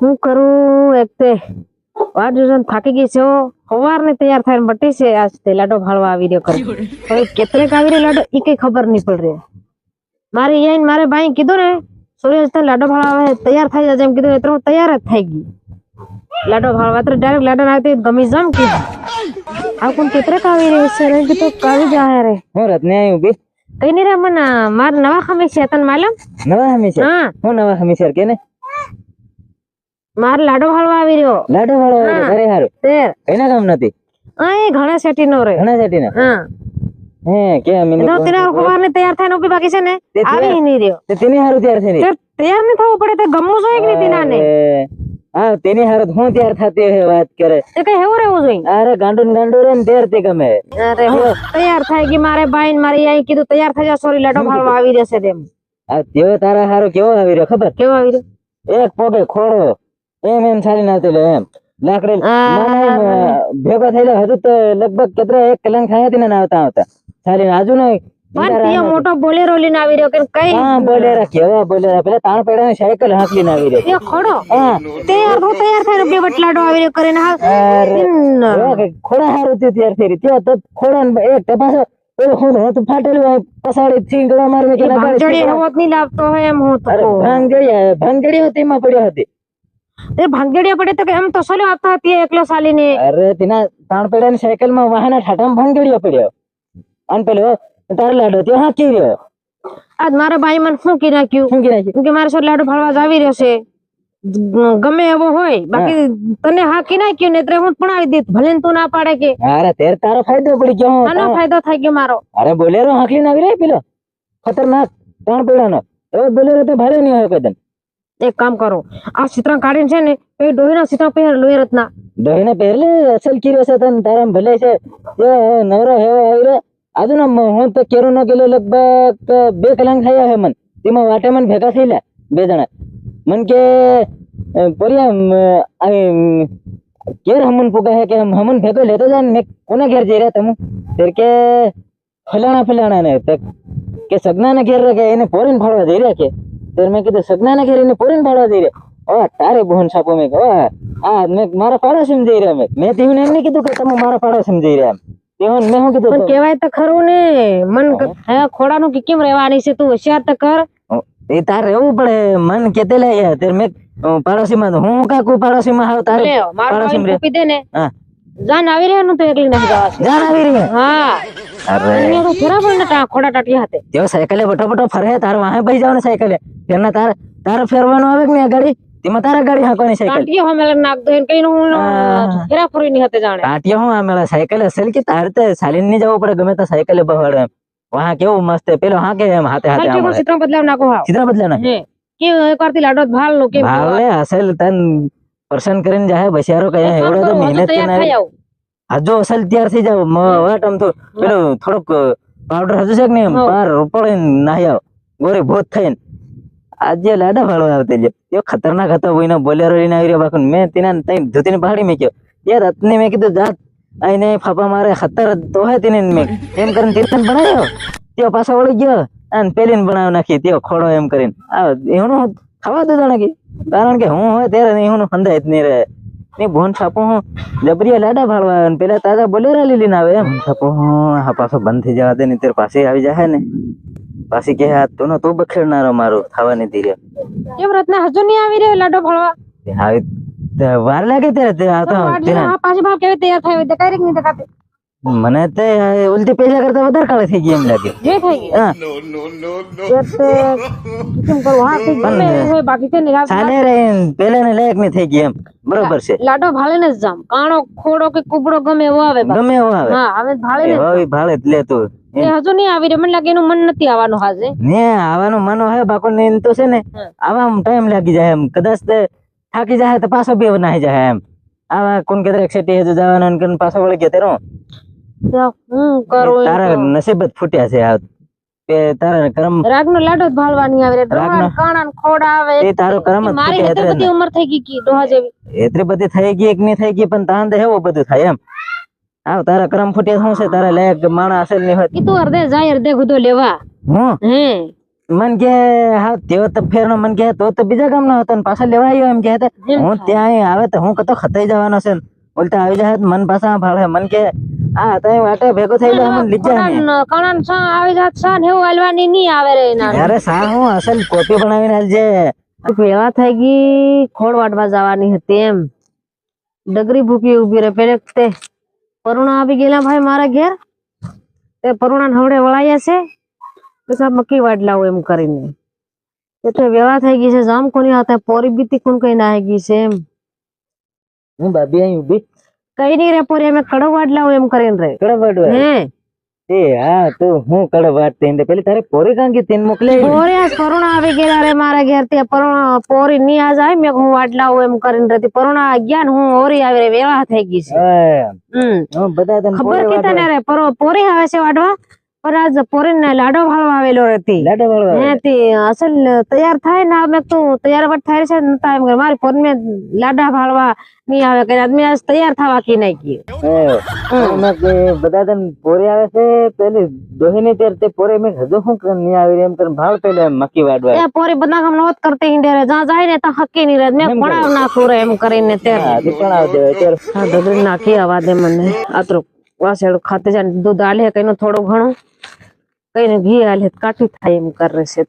હું કરું એકતે વાટ જોજન થાકી ગઈ છે સવારને તૈયાર થઈને બટી છે આજ લાડો ભાળવા આવી રહ્યો કરે હવે કેતરેક આવી રહ્યો લાડો એ કઈ ખબર નહીં પડ રહી મારે એ મારે ભાઈ કીધું ને સૂર્ય તને લાડો ભાળવા આવે તૈયાર થઈ જાય એમ કીધું એટલે હું તૈયાર જ થઈ ગઈ લાડો ભાળવા તો ડાયરેક્ટ લાડો નાખતી ગમી જમ કીધું આ કોણ કેતરેક આવી રહ્યું છે રે કીધું કાવી જાય રે હું રત્ને આવી ઉભી કઈ નહીં રે મને માર નવા ખમી છે તને માલમ નવા ખમી છે હા હું નવા ખમી છે કે ને માર લડડો ખળવા આવી રયો લડડો ખળવા ઘરે હારું તેર એના કામ નથી એ ઘણા સટી નો રે ઘણા સટી ના હા હે કે મને નો તને ઓવાર ને તૈયાર થાનો બી બાકી સે ને આઈ ની રયો ત તની હારું તૈયાર થની તૈયાર ન થાવો પડે તો ગમમો સોય કે ની તિનાને હા તની હારે હું તૈયાર થાતે વાત કરે તે કઈ હેવો રેવો જોઈએ અરે ગાંડું ડાંડું રે ને તેર તે ગમે અરે હો તૈયાર થાઈ કે મારે ભાઈને મારી આઈ કીધું તૈયાર થા જા સોરી લડડો ખળવા આવી જશે તેમ હવે તારા હારું કેવો આવી રયો ખબર કેવો આવી રયો એક પોગે ખોળો એમ એમ સાડી નાતી લે એમ લાકડી ભેગો થયેલો હજુ તો લગભગ કેટલો એક કલાક થયો હતી ને મોટો બોલેરો આવી રહ્યો કઈ હા બોલેરા કેવા બોલેરા પેલા તાણ પડ્યા આવી રહ્યો તૈયાર થાય બે આવી રહ્યો કરે ને હા ખોડા તૈયાર થઈ રહ્યો એક તપાસો પેલો હું હું તો ફાટેલું પસાડી થી હોત ની લાવતો એમ હું તો ભાંગજડી ભાંગજડી એમાં પડ્યો હતી તે ભાંગડેડિયા પડે તો એમ તો સલો આવતા હતી એકલો સાલીને અરે તેના તાણ પડ્યા સાયકલમાં વાહના ઠાઠામ ભાંગડેડિયો પડ્યો અને પેલો તારો લાડો તે હા કી રહ્યો આજ મારા ભાઈ મને શું કી નાખ્યું શું કી નાખ્યું કે મારે સો લાડો ફાળવા જ આવી રહ્યો છે ગમે એવો હોય બાકી તને હા કી નાખ્યું ને ત્રે હું આવી દીધ ભલે તું ના પાડે કે અરે તેર તારો ફાયદો પડી ગયો આનો ફાયદો થઈ ગયો મારો અરે બોલેરો હાકલી ના આવી પેલો ખતરનાક ત્રણ પેડાનો એ બોલેરો તે ભારે નહીં હોય કદન एक काम करो आ चित्रा काढ़ी छे ने पे डोही ना चित्रा पे रत्ना डोही ने पहले असल की वैसे तन तारम भले से ये नवरो है रे आज ना मोहन तो केरो न गेलो लगभग बे कलंग है मन तिमा वाटे मन भेगा थैला बे जणा मन के परिया आई केर हमन पुगा है के हमन भेगो लेते जान ने कोने घर जे रे तुम तेर के फलाना फलाना ने तक के सगना ने घेर रखे इन्हें फोरन फाड़वा दे रहे के તો મેં કીધું સગનાના ઘેર એને પૂરીને પાડવા જઈ રહ્યા ઓહ તારે બહુન છાપો મેં કહો આ મેં મારા પાડો સમજાઈ રહ્યા મેં મેં તેમને એમ નહીં કીધું કે તમે મારા પાડો સમજાઈ રહ્યા મેં શું કીધું પણ તો ખરું ને મન ખોડાનું કે કેમ રહેવાની છે તું હોશિયાર તો કર એ તાર રહેવું પડે મન કેતે લઈ ત્યારે મેં પાડોશીમાં હું કાકુ પાડોશીમાં આવ તારે પાડોશીમાં જાન આવી રહ્યો નું એકલી જાન આવી રહ્યો હા તો થોડા પણ ખોડા ટાટી હાથે તેઓ બટો બટો ફરે તાર વાહે ભાઈ જાવ ને સાયકલે તને તારે ફેરવાનો આવે કે નહી આ ગાડી તીમાં તારા ગાડી હાકોની સાયકલ કાટિયા હોમે લાગ નાકતો હે કઈ નો હું નો ઘેરાપુરી ની હાતે જાણે કાટિયા હોમે મેલા સાયકલ અસલ કે તારે તે સાલિન ન જાવ પડે ગમે તો સાયકલ ઉપર હડ વહા કેવો મસ્ત હે પેલો હાકે એમ હાતે હાતે કાટિયા નું સિતરા બદલાવ નાકો હા કિતરા બદલાના હે કેવો એકરતી લાડોત ભал લો કે ભલે અસલ તન પરશન કરીને જા હે બસારો કયા હે ઓડો તો મહેનત કેના આજ જો અસલ તૈયાર થઈ જાવ માં વાટમ થોડો થોડો પાવડર હજશે કે નહી પર રોપડે નાયા ગોરી બહુ થૈ आज ये लाडा भाड़ो आते ये खतरनाक हतो वही ना बोले रही ना रे बाकन मैं तीन तीन दो पहाड़ी में क्यों यार रत्ने में कि तो जात आई फापा मारे खतर तो है तीन में एम करन तीर्थन बनायो त्यो पासा वाले गयो एन पेलिन बनायो ना की त्यो खोड़ो एम करन इन खावा दो जाना की कारण के हूँ तेरा नहीं हूँ फंदा इतनी रहे नहीं बहुत छापो हूँ जबरिया लाडा भाड़ो है पहले ताजा बोले रहा लीली ना वे छापो हूँ बंद थी जाते नहीं तेरे पास ही आ जाए પાછી કે હા તું તું બખેડનારો મારો થવા નથી રહ્યો કેમ ના હજુ નહીં આવી રહ્યો લાડો ભણવા આવી વાર લાગે ત્યારે તે આવતો પાછી ભાવ કેવી તૈયાર થાય તે કઈ નહીં દેખાતી મને તે ઉલટી પહેલા કરતા વધારે કાળે થઈ ગઈ એમ લાગે જે થઈ ગઈ હા કેમ કરો હા પણ બાકી છે ને ચાલે રે પહેલા ને લાયક ને થઈ ગયા એમ બરોબર છે લાડો ભાળે ને જામ કાણો ખોડો કે કુબડો ગમે એવો આવે ગમે એવો આવે હા હવે ભાળે ને હવે ભાળે લે તું એ હા જો ની આવડે મને લાગે એનું મન નથી આવવાનું હાજે ને આવવાનું મન હોય પણ નઈ તો છે ને આવામ ટાઈમ લાગી જાય એમ કદાચ થાકી જાય તો પાછો બે બનાઈ જાય એમ આ કોણ કે દે એક્સેપ્ટ હે જો જવાનું અને પાછો ઘરે જતે રું તાર નસીબ ત ફટ્યા છે તારા ગરમ રાખનો લાડો ત ભાળવા નઈ આવરે રાખ કાણા ને ખોડા આવે તારો કરમત મારી તો બધી ઉમર થઈ ગઈ દોહા જવી એટરે બધી થઈ ગઈ એક નઈ થઈ ગઈ પણ તાન દેવો બધું થાય એમ આવ તારા કરમ ફૂટ્યા શું છે તારા લાયક માણસ અસલ નહીં હોત કીધું અર્ધે જાય અર્ધે ગુદો લેવા હું હે મન કે હા તેઓ તો ફેરનો મન કે તો તો બીજા ગામનો હતો ને પાછા લેવા આવ્યો એમ કે હું ત્યાં આવે તો હું કતો ખતાઈ જવાનો છે ઉલટા આવી જાય મન પાછા ભાડે મન કે આ તઈ માટે ભેગો થઈ જાય મન લીજા ને કણન સા આવી જાત સા ને હલવાની ની આવે રે ના અરે સા હું અસલ કોપી બનાવી બનાવીને આલજે વેવા થઈ ગઈ ખોળ વાટવા જવાની હતી એમ ડગરી ભૂકી ઉભી રે પેલે તે પરુણા આવી ગયેલા ભાઈ મારા ઘેર તે પરુણા હમણે વળાયા છે એટલે મક્કી વાડ લાવું એમ કરીને એટલે વેળા થઈ ગઈ છે જામ કોની હાથે પોરી બીતી કોણ કઈ ના ગઈ છે એમ હું ભાભી અહીં ઉભી કઈ નહીં રે પોરી અમે કડવાડ લાવું એમ કરીને રે કડવાડ હે તારે પોરી કાંગી મોકલે પોરી આજ કરુણા આવી ગયેલા રે મારા ઘેર તે પોરી ની આજ આવી મે હું આટલા હું એમ કરીને રહેતી ગયા ને હું ઓરી આવી રે વેવા થઈ ગઈ છે હમ ખબર કે પોરી આવે છે વાટવા પણ આ પોરીને લાડો ભાવ આવેલો હતી લાડો ભાવ તે અસલ તૈયાર થાય ને અમે તો તૈયાર વટ થાય છે નતા એમ મારી પોર ને લાડા ભાળવા ની આવે કે આદમી આજ તૈયાર થવા કી નઈ કી બધા તેમ પોરે આવે છે પેલી દોહી ને તેર તે પોરે મે હજો હું કર ની આવી એમ કર ભાળ પેલે મકી વાડવા એ પોરે બધા કામ નોત કરતે હિંડે રે જા જાય ને તો હકી ની રે મે પડાવ ના કોરે એમ કરીને તેર પડાવ દે તેર હા દબરી નાખી આવા દે મને આતરો खाते जान दूध आले है कहीं थोड़ो घणो कहीं घी आले काटी थाई कर रहे से